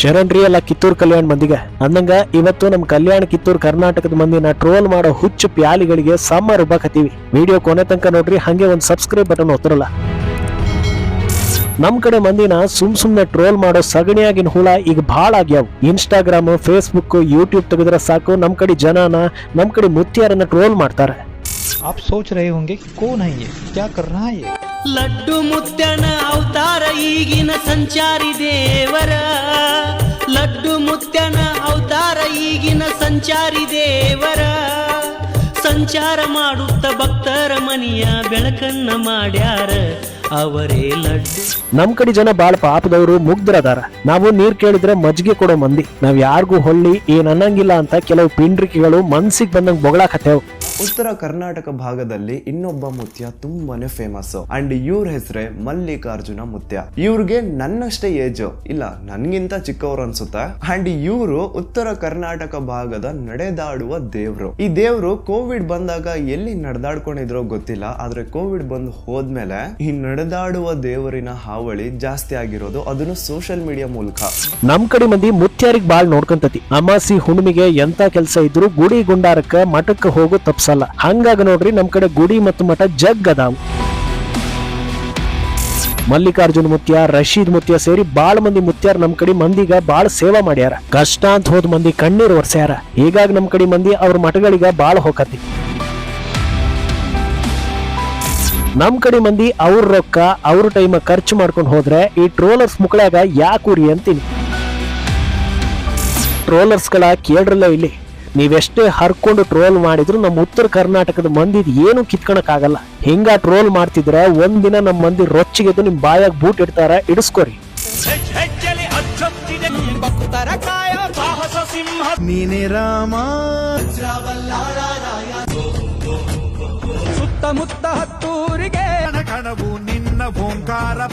ಶರಣ್ರಿ ಎಲ್ಲ ಕಿತ್ತೂರು ಕಲ್ಯಾಣ ಮಂದಿಗೆ ಅಂದಂಗ ಇವತ್ತು ನಮ್ ಕಲ್ಯಾಣ ಕಿತ್ತೂರು ಕರ್ನಾಟಕದ ಮಂದಿನ ಟ್ರೋಲ್ ಮಾಡೋ ಹುಚ್ಚು ಪ್ಯಾಲಿಗಳಿಗೆ ಸಮ್ಮ ರುಬ್ಬಾಕತ್ತೀವಿ ವಿಡಿಯೋ ಕೊನೆ ತನಕ ನೋಡ್ರಿ ಹಂಗೆ ಒಂದ್ ಸಬ್ಸ್ಕ್ರೈಬ್ ಬಟನ್ ಒತ್ತರಲ್ಲ ನಮ್ ಕಡೆ ಮಂದಿನ ಸುಮ್ ಸುಮ್ನೆ ಟ್ರೋಲ್ ಮಾಡೋ ಸಗಣಿಯಾಗಿನ ಹುಳ ಈಗ ಭಾಳ ಆಗ್ಯಾವ ಇನ್ಸ್ಟಾಗ್ರಾಮ್ ಫೇಸ್ಬುಕ್ ಯೂಟ್ಯೂಬ್ ತೆಗೆದ್ರೆ ಸಾಕು ನಮ್ ಕಡೆ ಜನನ ನಮ್ ಕಡೆ ಮುತ್ಯಾರನ್ನ ಟ್ರೋಲ್ ಮಾಡ್ತಾರೆ आप सोच रहे होंगे कि कौन है ये क्या कर रहा है ये ಲಡ್ಡು ಮುತ್ತನ ಅವತಾರ ಈಗಿನ ಸಂಚಾರಿ ಸಂಚಾರಿ ದೇವರ ಸಂಚಾರ ಮಾಡುತ್ತ ಭಕ್ತರ ಮನೆಯ ಬೆಳಕನ್ನ ಮಾಡ್ಯಾರ. ಅವರೇ ಲಡ್ಡು. ನಮ್ ಕಡೆ ಜನ ಬಾಳ ಪಾಪದವರು, ಮುಗ್ಧರದಾರ. ನಾವು ನೀರ್ ಕೇಳಿದ್ರೆ ಮಜ್ಜಿಗೆ ಕೊಡೋ ಮಂದಿ. ನಾವ್ ಯಾರಿಗೂ ಹೊಳ್ಳಿ, ಏನ್ ಅನ್ನಂಗಿಲ್ಲ ಅಂತ ಕೆಲವು ಪಿಂಡ್ರಿಕೆಗಳು ಮನ್ಸಿಗೆ ಬಂದಂಗ್ ಬೊಗಳಾಕತ್ತೇವ್. ಉತ್ತರ ಕರ್ನಾಟಕ ಭಾಗದಲ್ಲಿ ಇನ್ನೊಬ್ಬ ಮುತ್ಯ ತುಂಬಾನೇ ಫೇಮಸ್ ಅಂಡ್ ಇವ್ರ ಹೆಸರೇ ಮಲ್ಲಿಕಾರ್ಜುನ ಮುತ್ಯ. ಇವ್ರಿಗೆ ನನ್ನಷ್ಟೇ ಏಜ್ ಇಲ್ಲ, ನನ್ಗಿಂತ ಚಿಕ್ಕವ್ರು ಅನ್ಸುತ್ತೆ? ಅಂಡ್ ಇವರು ಉತ್ತರ ಕರ್ನಾಟಕ ಭಾಗದ ನಡೆದಾಡುವ ದೇವ್ರು. ಈ ದೇವ್ರು ಕೋವಿಡ್ ಬಂದಾಗ ಎಲ್ಲಿ ನಡೆದಾಡ್ಕೊಂಡಿದ್ರೋ ಗೊತ್ತಿಲ್ಲ. ಆದ್ರೆ ಕೋವಿಡ್ ಬಂದು ಹೋದ್ಮೇಲೆ ಈ ನಡೆದಾಡುವ ದೇವರಿನ ಹಾವಳಿ ಜಾಸ್ತಿ ಆಗಿರೋದು ಅದನ್ನು ಸೋಷಿಯಲ್ ಮೀಡಿಯಾ ಮೂಲಕ. ನಮ್ ಕಡೆ ಮಂದಿ ಮುತ್ಯಾರಿಗ್ ಬಾಳ್ ನೋಡ್ಕೊಂತತಿ. ಅಮಾಸಿ ಹುಣ್ಣಿಮೆಗೆ ಎಂತ ಕೆಲಸ ಇದ್ರು ಗುಡಿ ಗುಂಡಾರಕ್ಕ ಮಠಕ್ಕ ಹೋಗೋ ತಪ್ಸಲ್ಲ ಹಂಗಾಗಿ ನೋಡ್ರಿ ನಮ್ ಕಡೆ ಗುಡಿ ಮತ್ತು ಮಠ ಜಗ್ ಅದಾವ. ಮಲ್ಲಿಕಾರ್ಜುನ್ ಮುತ್ಯ, ರಶೀದ್ ಮುತ್ಯ ಸೇರಿ ಬಾಳ ಮಂದಿ ಮುತ್ಯಾರ ನಮ್ ಕಡೆ ಮಂದಿಗ ಬಾಳ ಸೇವಾ ಮಾಡ್ಯಾರ. ಕಷ್ಟ ಅಂತ ಹೋದ್ ಮಂದಿ ಕಣ್ಣೀರ್ ಒರ್ಸ್ಯಾರ. ಹೀಗಾಗಿ ನಮ್ ಕಡೆ ಮಂದಿ ಅವ್ರ ಮಠಗಳಿಗ ಬಾಳ ಹೋಗತಿ ನಮ್ ಕಡೆ ಮಂದಿ ಅವ್ರ ರೊಕ್ಕ, ಅವ್ರ ಟೈಮ್ ಖರ್ಚು ಮಾಡ್ಕೊಂಡು ಹೋದ್ರೆ ಈ ಟ್ರೋಲರ್ಸ್ ಮುಕ್ಕಳಾಗ ಉರಿ ಅಂತೀನಿ. ಟ್ರೋಲರ್ಸ್ಗಳ ಕೇಳ್ರಲ್ಲ ಇಲ್ಲಿ. ನೀವೆಷ್ಟೇ ಹರ್ಕೊಂಡು ಟ್ರೋಲ್ ಮಾಡಿದ್ರು ನಮ್ಮ ಉತ್ತರ ಕರ್ನಾಟಕದ ಮಂದಿ ಏನು ಕಿತ್ಕೊಳಕ್ ಆಗಲ್ಲ ಹಿಂಗ ಟ್ರೋಲ್ ಮಾಡ್ತಿದ್ರೆ? ಒಂದಿನ ನಮ್ಮ ಮಂದಿ ರೊಚ್ಚಿಗೆದ್ದು ನಿಮ್ ಬಾಯಾಗ ಬೂಟ್ ಇಡ್ತಾರ ಇಡಿಸ್ಕೋರಿ. ಸುತ್ತಮುತ್ತ ಹತ್ತೂರಿಗೆ. ಕಣವು ನಿನ್ನ ಓಂಕಾರ.